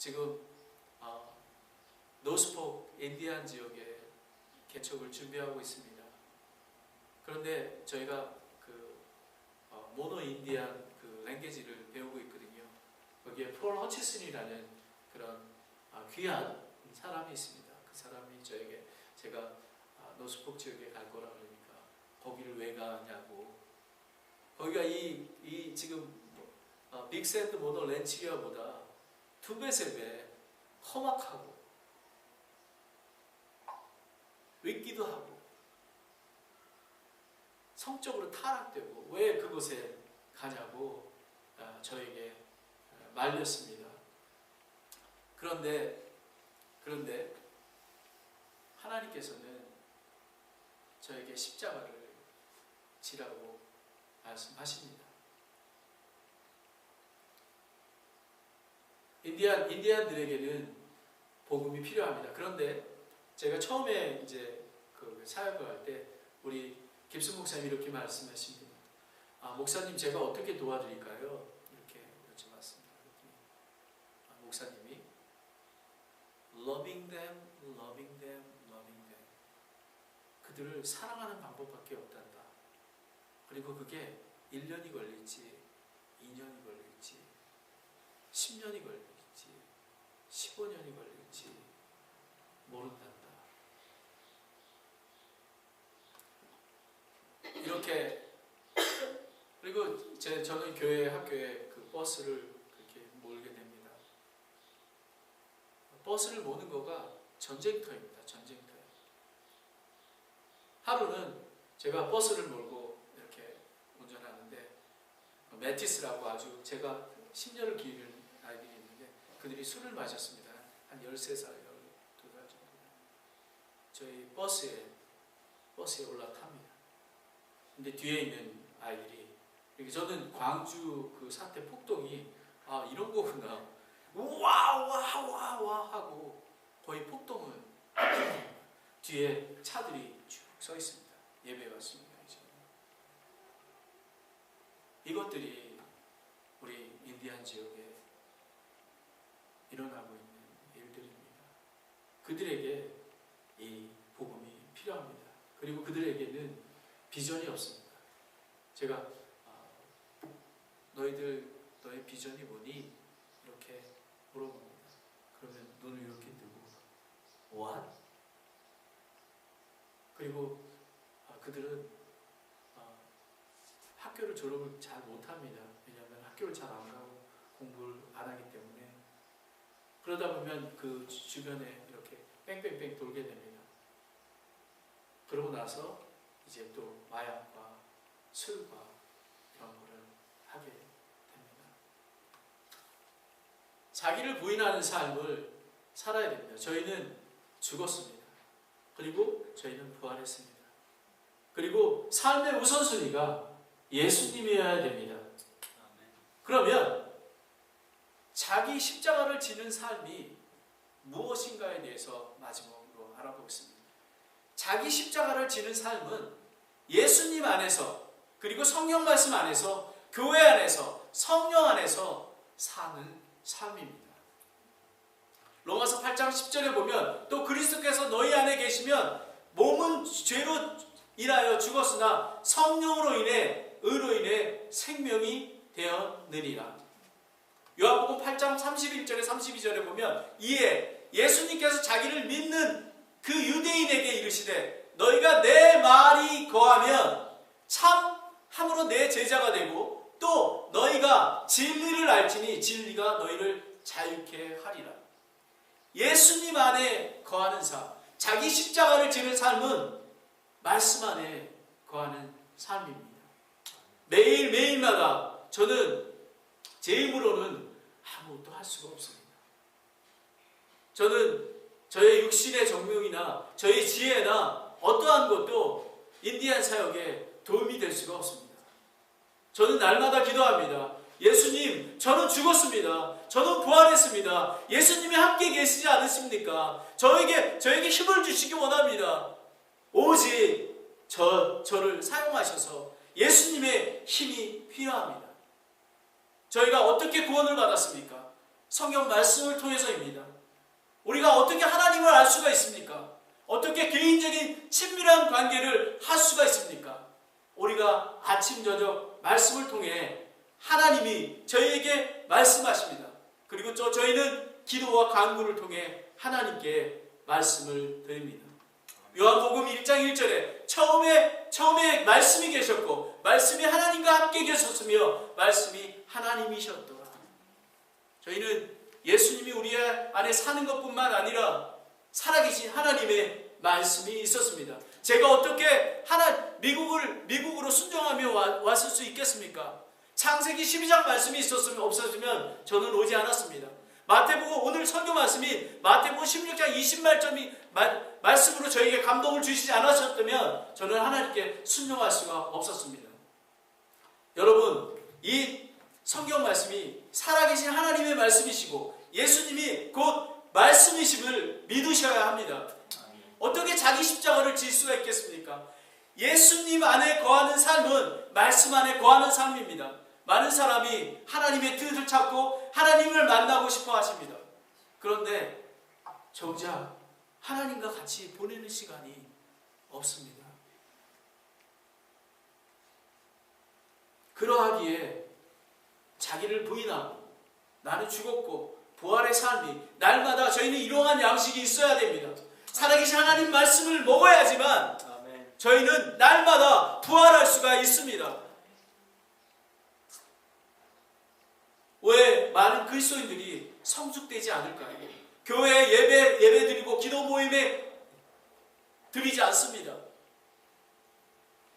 지금 어, 노스포 인디안 지역에 개척을 준비하고 있습니다. 그런데 저희가 그 어, 모노 인디안 그 랭귀지를 배우고 있거든요. 거기에 폴 허치슨이라는 그런 아, 귀한 사람이 있습니다. 그 사람이 저에게 제가 아, 노스폭 지역에 갈 거라 그러니까 거기를 왜 가냐고 거기가 이, 이 지금 어, 빅샌드 모노 렌치리아보다 두 배, 세배 험악하고 윗기도 하고 성적으로 타락되고 왜 그곳에 가냐고 아, 저에게 아, 말렸습니다. 그런데 그런데 하나님께서는 저에게 십자가를 지라고 말씀하십니다. 인디안 인디안들에게는 복음이 필요합니다. 그런데 제가 처음에 이제 그 사역을 할 때 우리 김수 목사님 이렇게 말씀하십니다. 아 목사님 제가 어떻게 도와드릴까요? 이렇게 여쭤봤습니다. 아, 목사님이 loving them, loving them, loving them 그들을 사랑하는 방법밖에 없단다. 그리고 그게 1년이 걸릴지 2년이 걸릴지 10년이 걸릴지 15년이 걸릴지 모른단다. 이렇게 그리고 제 저는 교회 학교에 그 버스를 그렇게 몰게 됩니다. 버스를 모는 거가 전쟁터입니다. 전쟁터. 하루는 제가 버스를 몰고 이렇게 운전하는데 메티스라고 아주 제가 10년을 기른 아이들이 있는데 그들이 술을 마셨습니다. 한 13살, 12살 정도. 저희 버스에 버스에 올라탑니다. 근데 뒤에 있는 아이들이 이렇게 저는 광주 그 사태 폭동이 아 이런 거구나. 와와 와 와 하고 거의 폭동은 뒤에 차들이 쭉 서 있습니다. 예배 왔습니다. 이제. 이것들이 우리 인디안 지역에 일어나고 있는 일들입니다. 그들에게 이 복음이 필요합니다. 그리고 그들에게는 비전이 없습니다. 제가 아, 너희들 너의 비전이 뭐니? 이렇게 물어봅니다. 그러면 눈을 이렇게 뜨고 What? 그리고 아, 그들은 아, 학교를 졸업을 잘 못합니다. 왜냐하면 학교를 잘 안 가고 공부를 안 하기 때문에 그러다 보면 그 주- 주변에 이렇게 뺑뺑뺑 돌게 됩니다. 그러고 나서 이제 또 마약과 술과 이런 거를 하게 됩니다. 자기를 부인하는 삶을 살아야 됩니다. 저희는 죽었습니다. 그리고 저희는 부활했습니다. 그리고 삶의 우선순위가 예수님이어야 됩니다. 그러면 자기 십자가를 지는 삶이 무엇인가에 대해서 마지막으로 알아보겠습니다. 자기 십자가를 지는 삶은 예수님 안에서 그리고 성령 말씀 안에서 교회 안에서 성령 안에서 사는 삶입니다. 로마서 8장 10절에 보면 또 그리스도께서 너희 안에 계시면 몸은 죄로 인하여 죽었으나 성령으로 인해 의로 인해 생명이 되었느니라. 요한복음 8장 31절에 32절에 보면 이에 예수님께서 자기를 믿는 그 유대인에게 이르시되 너희가 내 말이 거하면 참 함으로 내 제자가 되고 또 너희가 진리를 알지니 진리가 너희를 자유케 하리라. 예수님 안에 거하는 삶, 자기 십자가를 지는 삶은 말씀 안에 거하는 삶입니다. 매일 매일마다 저는 제 힘으로는 아무것도 할 수가 없습니다. 저는 저의 육신의 정명이나 저의 지혜나 어떠한 것도 인디안 사역에 도움이 될 수가 없습니다. 저는 날마다 기도합니다. 예수님, 저는 죽었습니다. 저는 부활했습니다. 예수님이 함께 계시지 않으십니까? 저에게, 저에게 힘을 주시기 원합니다. 오직 저, 저를 사용하셔서 예수님의 힘이 필요합니다. 저희가 어떻게 구원을 받았습니까? 성경 말씀을 통해서입니다. 우리가 어떻게 하나님을 알 수가 있습니까? 어떻게 개인적인 친밀한 관계를 할 수가 있습니까? 우리가 아침 저녁 말씀을 통해 하나님이 저희에게 말씀하십니다. 그리고 또 저희는 기도와 간구를 통해 하나님께 말씀을 드립니다. 요한복음 1장 1절에 처음에 처음에 말씀이 계셨고 말씀이 하나님과 함께 계셨으며 말씀이 하나님이셨더라. 저희는 예수님이 우리 안에 사는 것뿐만 아니라 살아계신 하나님의 말씀이 있었습니다. 제가 어떻게 하나 미국을 미국으로 순종하며 와, 왔을 수 있겠습니까? 창세기 12장 말씀이 있었으면 없었으면 저는 오지 않았습니다. 마태복음 오늘 설교 말씀이 마태복음 16장 20말점이 말씀으로 저에게 감동을 주시지 않았었다면 저는 하나님께 순종할 수가 없었습니다. 여러분 이 성경 말씀이 살아계신 하나님의 말씀이시고 예수님이 곧 말씀이심을 믿으셔야 합니다. 어떻게 자기 십자가를 질 수가 있겠습니까? 예수님 안에 거하는 삶은 말씀 안에 거하는 삶입니다. 많은 사람이 하나님의 뜻을 찾고 하나님을 만나고 싶어 하십니다. 그런데 정작 하나님과 같이 보내는 시간이 없습니다. 그러하기에 자기를 부인하고 나는 죽었고 부활의 삶이 날마다 저희는 이러한 양식이 있어야 됩니다. 살아계신 하나님 말씀을 먹어야지만. 저희는 날마다 부활할 수가 있습니다. 왜 많은 그리스도인들이 성숙되지 않을까요? 교회 예배 예배 드리고 기도 모임에 드리지 않습니다.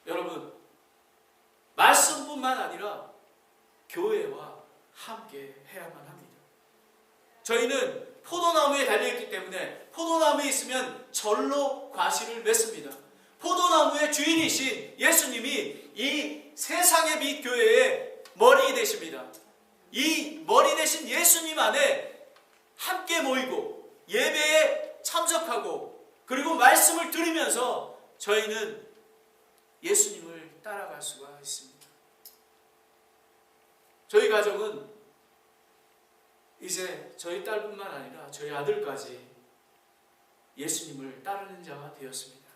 여러분 말씀뿐만 아니라 교회와 함께 해야만 합니다. 저희는 포도나무에 달려있기 때문에 포도나무에 있으면 절로 과실을 맺습니다. 포도나무의 주인이신 예수님이 이 세상의 빛 교회의 머리 되십니다. 이 머리 대신 예수님 안에 함께 모이고 예배에 참석하고 그리고 말씀을 들으면서 저희는 예수님을 따라갈 수가 있습니다. 저희 가정은 이제 저희 딸뿐만 아니라 저희 아들까지 예수님을 따르는 자가 되었습니다.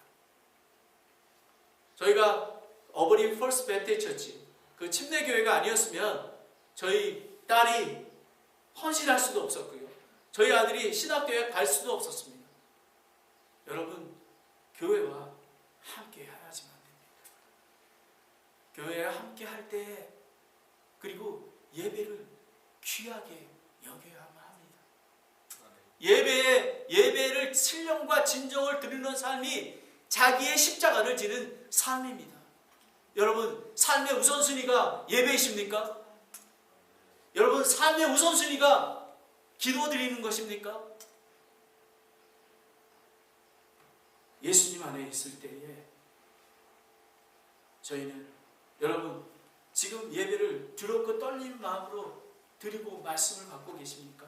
저희가 어버리 펄스 베테 처치 그 침례 교회가 아니었으면 저희 딸이 헌신할 수도 없었고요. 저희 아들이 신학교에 갈 수도 없었습니다. 여러분, 교회와 함께 해야지만 됩니다. 교회에 함께 할 때, 그리고 예배를 귀하게 여겨야만. 예배에, 예배를 신령과 진정을 드리는 삶이 자기의 십자가를 지는 삶입니다. 여러분, 삶의 우선순위가 예배이십니까? 여러분 삶의 우선순위가 기도 드리는 것입니까? 예수님 안에 있을 때에 저희는 여러분 지금 예배를 두렵고 떨리는 마음으로 드리고 말씀을 받고 계십니까?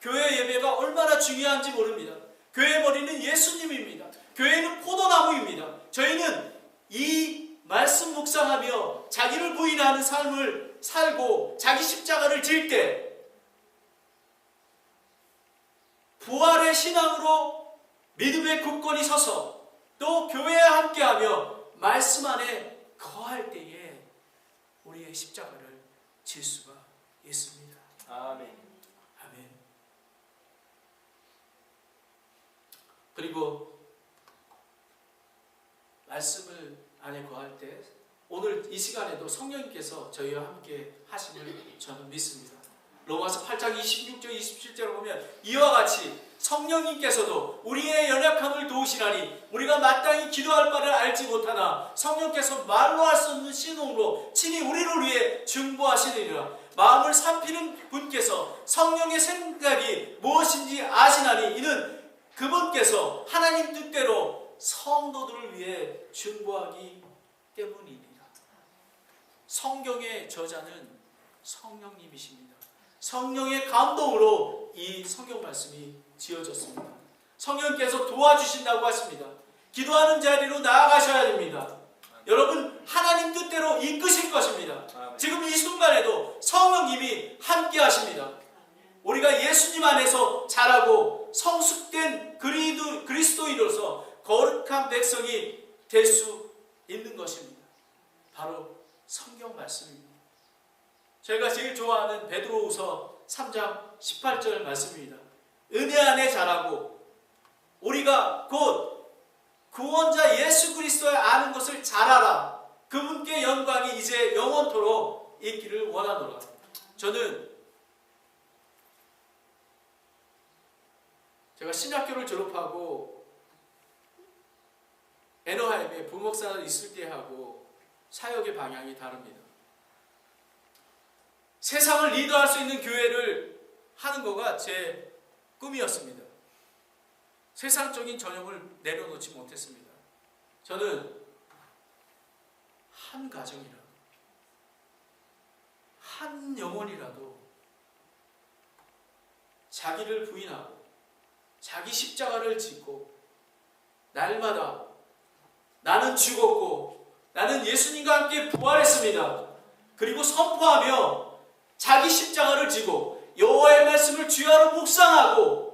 교회 예배가 얼마나 중요한지 모릅니다. 교회 머리는 예수님입니다. 교회는 포도나무입니다. 저희는 이 말씀 묵상하며 자기를 부인하는 삶을 살고 자기 십자가를 질 때 부활의 신앙으로 믿음의 굳건히 서서 또 교회에 함께하며 말씀 안에 거할 때에 우리의 십자가를 질 수가 있습니다. 아멘. 아멘. 그리고 말씀을 안에 거할 때 오늘 이 시간에도 성령님께서 저희와 함께 하심을 저는 믿습니다. 로마서 8장 26절 27절을 보면 이와 같이 성령님께서도 우리의 연약함을 도우시라니 우리가 마땅히 기도할 바를 알지 못하나 성령께서 말로 할 수 없는 신호로 친히 우리를 위해 중보하시느니라 마음을 살피는 분께서 성령의 생각이 무엇인지 아시나니 이는 그분께서 하나님 뜻대로 성도들을 위해 중보하기 때문이니라 성경의 저자는 성령님이십니다. 성령의 감동으로 이 성경 말씀이 지어졌습니다. 성령께서 도와주신다고 하십니다. 기도하는 자리로 나아가셔야 됩니다. 여러분 하나님 뜻대로 이끄실 것입니다. 아멘. 지금 이 순간에도 성령님이 함께 하십니다. 우리가 예수님 안에서 자라고 성숙된 그리도, 그리스도인으로서 거룩한 백성이 될 수 있는 것입니다. 바로 성경 말씀입니다. 저희가 제일 좋아하는 베드로후서 3장 18절 말씀입니다. 은혜 안에 자라고 우리가 곧 구원자 예수 그리스도를 아는 것을 잘 알아. 그분께 영광이 이제 영원토록 있기를 원하노라. 저는 제가 신학교를 졸업하고 에너하임에 부목사를 있을 때 하고 사역의 방향이 다릅니다. 세상을 리더할 수 있는 교회를 하는 거가 제 꿈이었습니다. 세상적인 전형을 내려놓지 못했습니다. 저는 한 가정이라도, 한 영혼이라도 자기를 부인하고 자기 십자가를 짓고 날마다 나는 죽었고 나는 예수님과 함께 부활했습니다. 그리고 선포하며 자기 십자가를 지고 여호와의 말씀을 주야로 묵상하고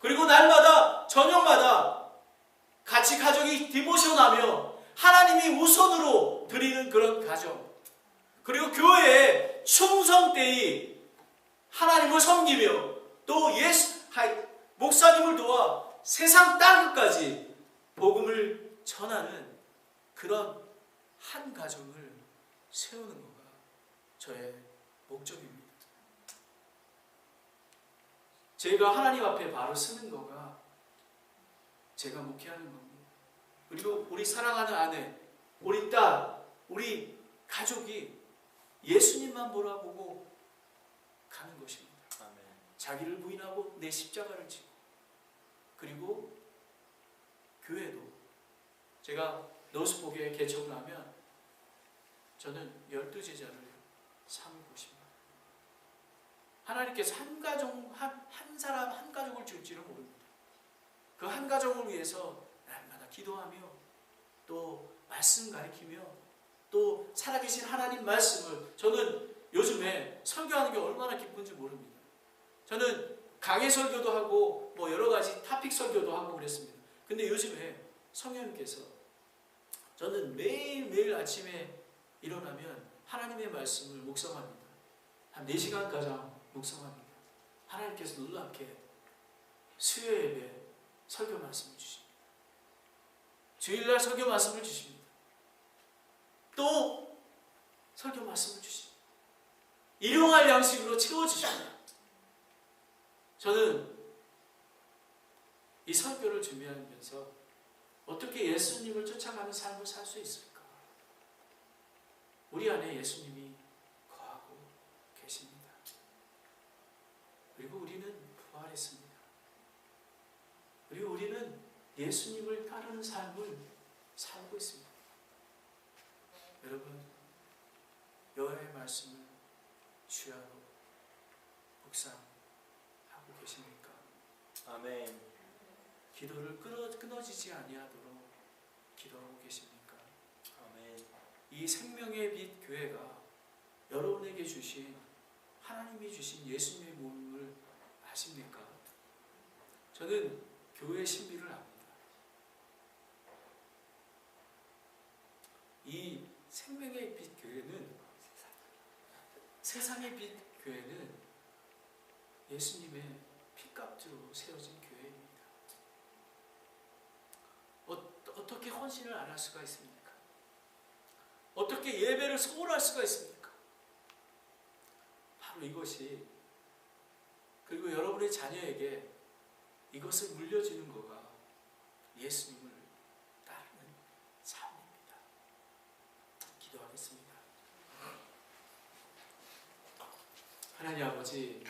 그리고 날마다 저녁마다 같이 가족이 디모션하며 하나님이 우선으로 드리는 그런 가정 그리고 교회의 충성되이 하나님을 섬기며 또 예수 목사님을 도와 세상 땅끝까지 복음을 전하는 그런 한 가정을 세우는 거가 저의 목적입니다. 제가 하나님 앞에 바로 쓰는 거가 제가 목회하는 겁니다. 그리고 우리 사랑하는 아내, 우리 딸, 우리 가족이 예수님만 보라보고 가는 것입니다. 아멘. 자기를 부인하고 내 십자가를 지고 그리고 교회도 제가 노스복에 개척을 하면 저는 열두 제자를 삼고 싶습니다. 하나님께서 한 가정 한, 한 사람 한 가족을 줄지는 모릅니다. 그 한 가정을 위해서 날마다 기도하며 또 말씀 가리키며 또 살아계신 하나님 말씀을 저는 요즘에 설교하는 게 얼마나 기쁜지 모릅니다. 저는 강해 설교도 하고 뭐 여러 가지 타픽 설교도 하고 그랬습니다. 근데 요즘에 성령님께서 저는 매일매일 아침에 일어나면 하나님의 말씀을 묵상합니다. 한 4시간 가량 묵상합니다. 하나님께서 놀랍게 수요 예배 설교 말씀을 주십니다. 주일날 설교 말씀을 주십니다. 또 설교 말씀을 주십니다. 일용할 양식으로 채워주십니다. 저는 이 설교를 준비하면서 어떻게 예수님을 쫓아가는 삶을 살 수 있을까? 우리 안에 예수님이 거하고 계십니다. 그리고 우리는 부활했습니다. 그리고 우리는 예수님을 따르는 삶을 살고 있습니다. 여러분, 여호와의 말씀을 주야로 묵상하고 계십니까? 아멘. 기도를 끊어, 끊어지지 아니하도록 기도하고 계십니까? 아멘. 이 생명의 빛 교회가 여러분에게 주신 하나님이 주신 예수님의 몸을 아십니까? 저는 교회 신비를 압니다. 이 생명의 빛 교회는 세상의 빛 교회는 예수님의 피값으로 세워진 교회입니다. 어, 어떻게 헌신을 안 할 수가 있습니까? 어떻게 예배를 소홀할 수가 있습니까? 바로 이것이 그리고 여러분의 자녀에게 이것을 물려주는 거가 예수님을 따르는 삶입니다. 기도하겠습니다. 하나님 아버지